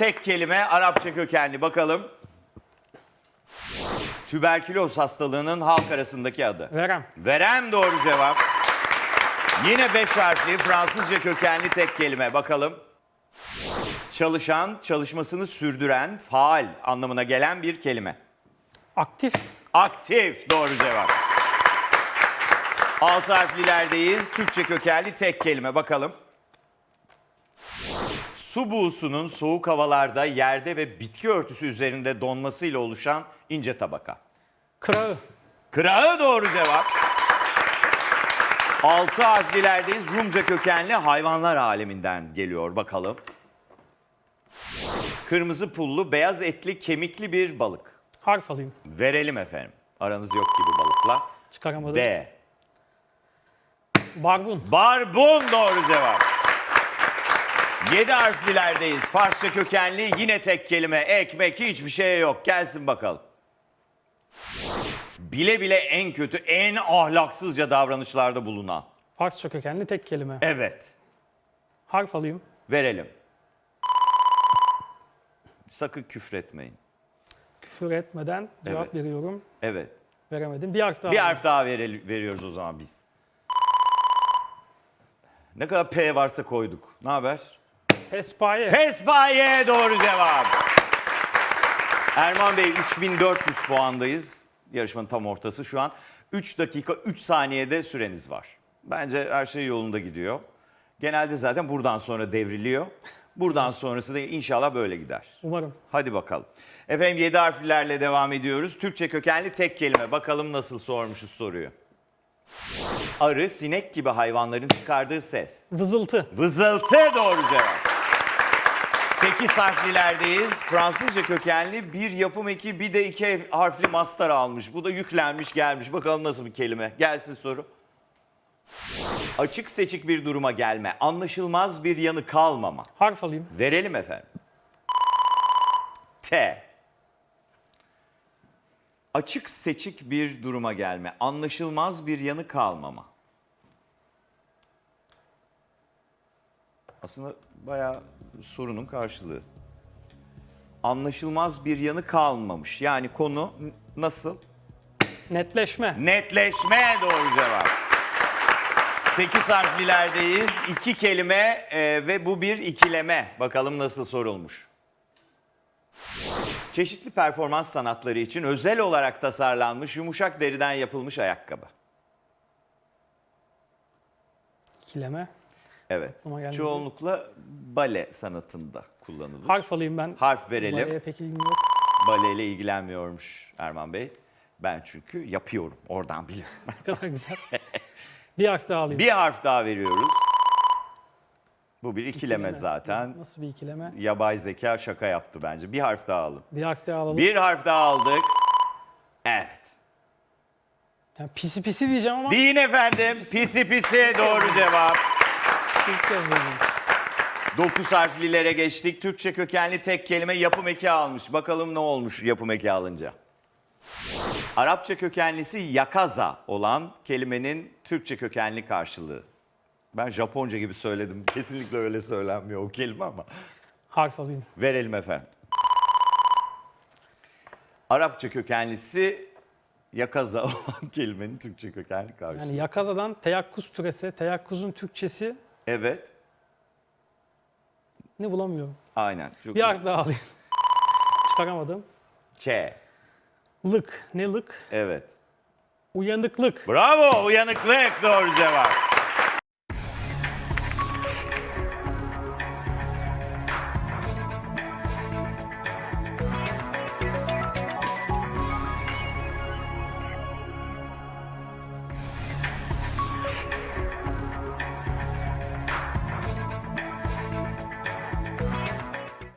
tek kelime Arapça kökenli bakalım. Tüberküloz hastalığının halk arasındaki adı. Verem. Verem doğru cevap. Yine beş harfli Fransızca kökenli tek kelime bakalım. Çalışan, çalışmasını sürdüren, faal anlamına gelen bir kelime. Aktif. Aktif doğru cevap. Altı harflilerdeyiz. Türkçe kökenli tek kelime bakalım. Su buğusunun soğuk havalarda yerde ve bitki örtüsü üzerinde donmasıyla oluşan ince tabaka. Kırağı. Kırağı doğru cevap. Altı harflilerdeyiz. Rumca kökenli hayvanlar aleminden geliyor bakalım. Kırmızı pullu, beyaz etli, kemikli bir balık. Harf alayım. Verelim efendim. Aranız yok gibi balıkla. Çıkaramadım. B. Barbun. Barbun doğru cevap. Yedi harflilerdeyiz. Farsça kökenli yine tek kelime. Ekmek hiçbir şey yok. Gelsin bakalım. Bile bile en kötü, en ahlaksızca davranışlarda bulunan. Farsça kökenli tek kelime. Evet. Harf alayım. Verelim. Sakın küfretmeyin. Küfür etmeden cevap Evet. veriyorum. Evet. Veremedim. Bir harf daha. Bir alayım. harf daha verel- veriyoruz o zaman biz. Ne kadar P varsa koyduk. Ne haber? Pespaye. Pespaye doğru cevap. Erman Bey 3400 puandayız. Yarışmanın tam ortası şu an. 3 dakika 3 saniyede süreniz var. Bence her şey yolunda gidiyor. Genelde zaten buradan sonra devriliyor. Buradan sonrası da inşallah böyle gider. Umarım. Hadi bakalım. Efendim 7 harflerle devam ediyoruz. Türkçe kökenli tek kelime. Bakalım nasıl sormuşuz soruyu. Arı, sinek gibi hayvanların çıkardığı ses. Vızıltı. Vızıltı doğru cevap. 8 harflilerdeyiz. Fransızca kökenli bir yapım eki bir de iki harfli mastar almış. Bu da yüklenmiş gelmiş. Bakalım nasıl bir kelime. Gelsin soru. Açık seçik bir duruma gelme. Anlaşılmaz bir yanı kalmama. Harf alayım. Verelim efendim. T. Açık seçik bir duruma gelme. Anlaşılmaz bir yanı kalmama. Aslında bayağı sorunun karşılığı. Anlaşılmaz bir yanı kalmamış. Yani konu nasıl? Netleşme. Netleşme doğru cevap. 8 harflilerdeyiz. İki kelime e, ve bu bir ikileme. Bakalım nasıl sorulmuş. Çeşitli performans sanatları için özel olarak tasarlanmış yumuşak deriden yapılmış ayakkabı. İkileme. Evet. Gelmedi. Çoğunlukla bale sanatında kullanılır. Harf alayım ben. Harf verelim. Baleye pek ilgim yok. Baleyle ilgilenmiyormuş Erman Bey. Ben çünkü yapıyorum. Oradan biliyorum. Ne kadar güzel. bir harf daha alayım. bir harf daha veriyoruz. Bu bir ikileme İkileme. zaten. Nasıl bir ikileme? Yapay zeka şaka yaptı bence. Bir harf daha alın. Bir harf daha alalım. Bir harf daha aldık. Evet. Yani pisi pisi diyeceğim ama Deyin efendim. Pisi pisi doğru cevap. Duydum. Dokuz harflilere geçtik. Türkçe kökenli tek kelime yapım eki almış. Bakalım ne olmuş yapım eki alınca. Arapça kökenlisi yakaza olan kelimenin Türkçe kökenli karşılığı. Ben Japonca gibi söyledim. Kesinlikle öyle söylenmiyor o kelime ama. Harf alayım. Verelim efendim. Arapça kökenlisi yakaza olan kelimenin Türkçe kökenli karşılığı. Yani yakazadan teyakkuz türese, teyakkuzun Türkçesi Evet, ne bulamıyorum. aynen. Çok Bir güzel. harf daha alayım. Çıkaramadım. K. Lık. Ne lık? Evet. Uyanıklık. Bravo, uyanıklık doğru cevap.